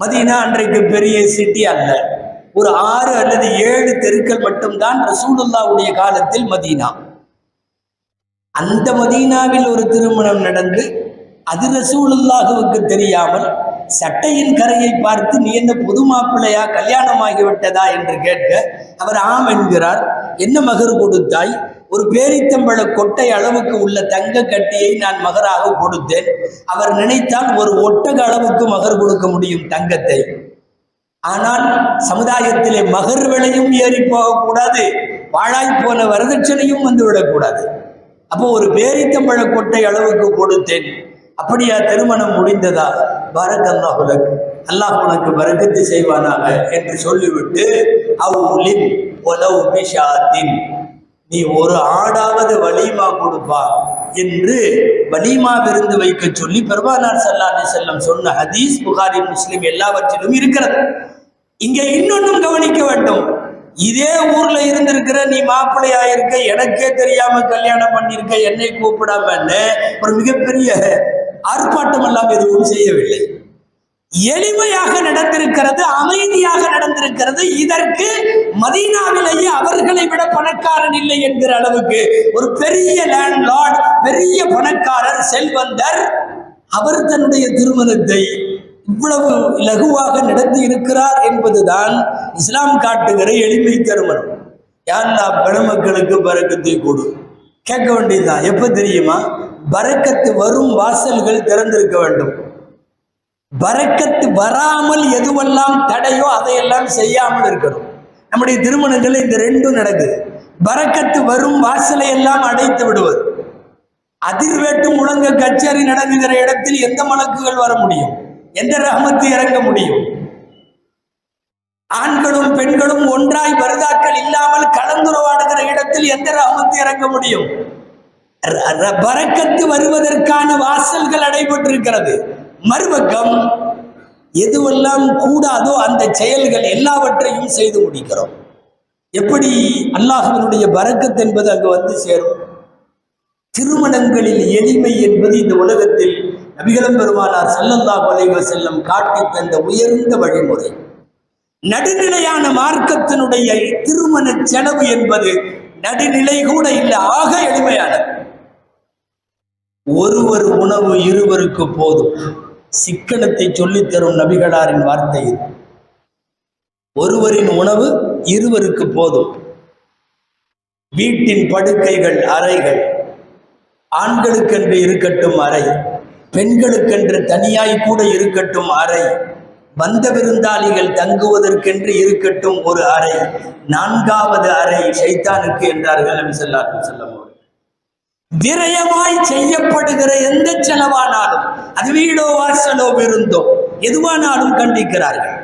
Medina அன்றைக்கு பெரிய city அல்ல. ஒரு ஆறு அல்லது ஏழு தெருக்கள் மட்டும்தான் ரசூலுல்லாவுடைய காலத்தில் மதீனா. அந்த மதீனாவில் ஒரு திருமணம் நடந்து அது ரசூலுல்லாஹுவுக்கு தெரியாமல் சட்டையின் கரையை பார்த்து நீ என்ன புது மாப்பிள்ளையா கல்யாணம் ஆகிவிட்டதா என்று கேட்க அவர் ஆம் என்கிறார். என்ன மகர் கொடுத்தாய்? ஒரு பேரித்தம்பழ கொட்டை அளவுக்கு உள்ள தங்க கட்டியை நான் மகராக கொடுத்தேன். அவர் நினைத்தால் ஒரு ஒட்டக அளவுக்கு மகர் கொடுக்க முடியும் தங்கத்தை. ஆனால் சமுதாயத்திலே மகர் விலையும் ஏறி போகக்கூடாது. வாழாய் போன வரதட்சணையும் வந்துவிடக்கூடாது. அப்போ ஒரு பேரித்தம்பழ கொட்டை அளவுக்கு கொடுத்தேன். அப்படியா திருமணம் முடிந்ததா? பரக் அல்லாஹ் அல்லாஹ் உனக்கு பரக்கத்து செய்வானாக என்று சொல்லிவிட்டு அவுலின் உலவு பிஷாத்தின். நீ ஒரு ஆடாவது வலிமா கொடுப்பா என்று வலிமா விருந்து வைக்க சொல்லி பெருமானார் சல்லாஹி செல்லம் சொன்ன ஹதீஸ் புகாரி முஸ்லிம் எல்லாவற்றிலும் இருக்கிறது. இங்கே இன்னொன்னும் கவனிக்க வேண்டும். இதே ஊர்ல இருந்திருக்கிற நீ மாப்பிள்ளையா இருக்க எனக்கே தெரியாம கல்யாணம் பண்ணிருக்க என்னை கூப்பிடாமன்னு ஒரு மிகப்பெரிய ஆர்ப்பாட்டம் எல்லாம் எதுவும் செய்யவில்லை. எளிமையாக நடந்திருக்கிறது அமைதியாக நடந்திருக்கிறது. இதற்கு மதீனாவிலேயே அவர்களை விட பணக்காரன் இல்லை என்கிற அளவுக்கு ஒரு பெரிய லேண்ட்லார்ட் பெரிய பணக்காரர் செல்வந்தர் அவர் தன்னுடைய திருமணத்தை இவ்வளவு லகுவாக நடத்தி இருக்கிறார் என்பதுதான் இஸ்லாம் காட்டுகிற எளிமை திருமணம். யாருன்னா பெருமக்களுக்கு பறக்கத்தை கொடு. கேட்க வேண்டியதுதான். எப்ப தெரியுமா? பறக்கத்து வரும் வாசல்கள் திறந்திருக்க வேண்டும். பறக்கத்து வராமல் எதுவெல்லாம் தடையோ அதையெல்லாம் செய்யாமல் இருக்கணும். நம்முடைய திருமணங்கள் இந்த ரெண்டும் நடக்குது. பறக்கத்து வரும் வாசலை எல்லாம் அடைத்து விடுவது. அதிர்வேட்டு முழங்க கச்சேரி நடங்குகிற இடத்தில் எந்த மலக்குகள் வர முடியும்? எந்த ரகமத்து இறங்க முடியும்? ஆண்களும் பெண்களும் ஒன்றாய் வருதாக்கள் இல்லாமல் கலந்துரவாடுகிற இடத்தில் எந்த ரகமத்து இறங்க முடியும்? ர- ர- வருவதற்கான வாசல்கள் அடைபட்டிருக்கிறது. மறுபக்கம் எதுவெல்லாம் கூடாதோ அந்த செயல்கள் எல்லாவற்றையும் செய்து முடிக்கிறோம். எப்படி அல்லாஹ்வினுடைய பறக்கத் என்பது அங்கு வந்து சேரும்? திருமணங்களில் எளிமை என்பது இந்த உலகத்தில் நபிகளம் பெருமானார் ஸல்லல்லாஹு அலைஹி செல்லம் காட்டி தந்த உயர்ந்த வழிமுறை. நடுநிலையான மார்க்கத்தினுடைய திருமண செலவு என்பது நடுநிலை கூட இல்லை ஆக எளிமையானது. ஒருவர் உணவு இருவருக்கு போதும். சிக்கனத்தை சொல்லித் தரும் நபிகளாரின் வார்த்தை இது. ஒருவரின் உணவு இருவருக்கு போதும். வீட்டின் படுக்கைகள் அறைகள். ஆண்களுக்கென்று இருக்கட்டும் அறை. பெண்களுக்கென்று தனியாய் கூட இருக்கட்டும் அறை. வந்த விருந்தாளிகள் தங்குவதற்கென்று இருக்கட்டும் ஒரு அறை. நான்காவது அறை ஷைத்தானுக்கு என்றார்கள் நபி ஸல்லல்லாஹு அலைஹி விரயமாய் செய்யப்படுகிற எந்த செலவானாலும் அது வீடோ வாசலோ விருந்தோ எதுவானாலும் கண்டிக்கிறார்கள்.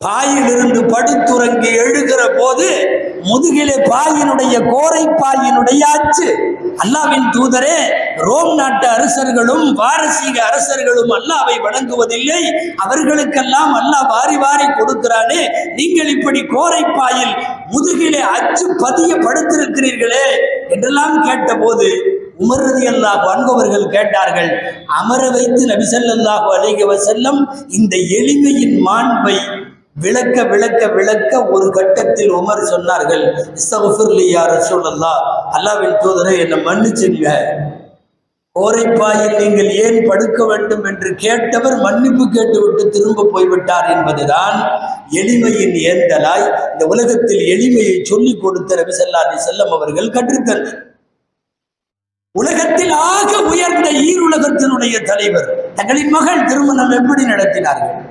பாயிலிருந்து படுத்துறங்கி எழுகிற போது முதுகிலே பாயினுடைய கோரை பாயினுடைய அச்சு அல்லாவின் தூதரே ரோம் நாட்டு அரசர்களும் பாரசீக அரசர்களும் அல்லாவை வணங்குவதில்லை. அவர்களுக்கெல்லாம் அல்லாஹ் வாரி வாரி கொடுக்கிறானே. நீங்கள் இப்படி கோரை பாயில் முதுகிலே அச்சு பதிய படுத்திருக்கிறீர்களே என்றெல்லாம் கேட்டபோது உமர்றது அல்லாஹ் அன்பவர்கள் கேட்டார்கள் அமர வைத்து நபிசல்லாஹு அலைஹி செல்லம் இந்த எளிமையின் மாண்பை விளக்க விளக்க விளக்க ஒரு கட்டத்தில் உமர் சொன்னார்கள் இஸ்தகுஃபிர்லி யா தூதரை என்னை மன்னிச்சுங்க ஓரைப்பாயில் நீங்கள் ஏன் படுக்க வேண்டும் என்று கேட்டவர் மன்னிப்பு கேட்டுவிட்டு திரும்ப போய்விட்டார் என்பதுதான் எளிமையின் ஏந்தலாய் இந்த உலகத்தில் எளிமையை சொல்லிக் கொடுத்த ரவிசல்லாதி செல்லம் அவர்கள் கற்றுத்தந்தார் உலகத்தில் ஆக உயர்ந்த ஈருலகத்தினுடைய தலைவர் தங்களின் மகள் திருமணம் எப்படி நடத்தினார்கள்?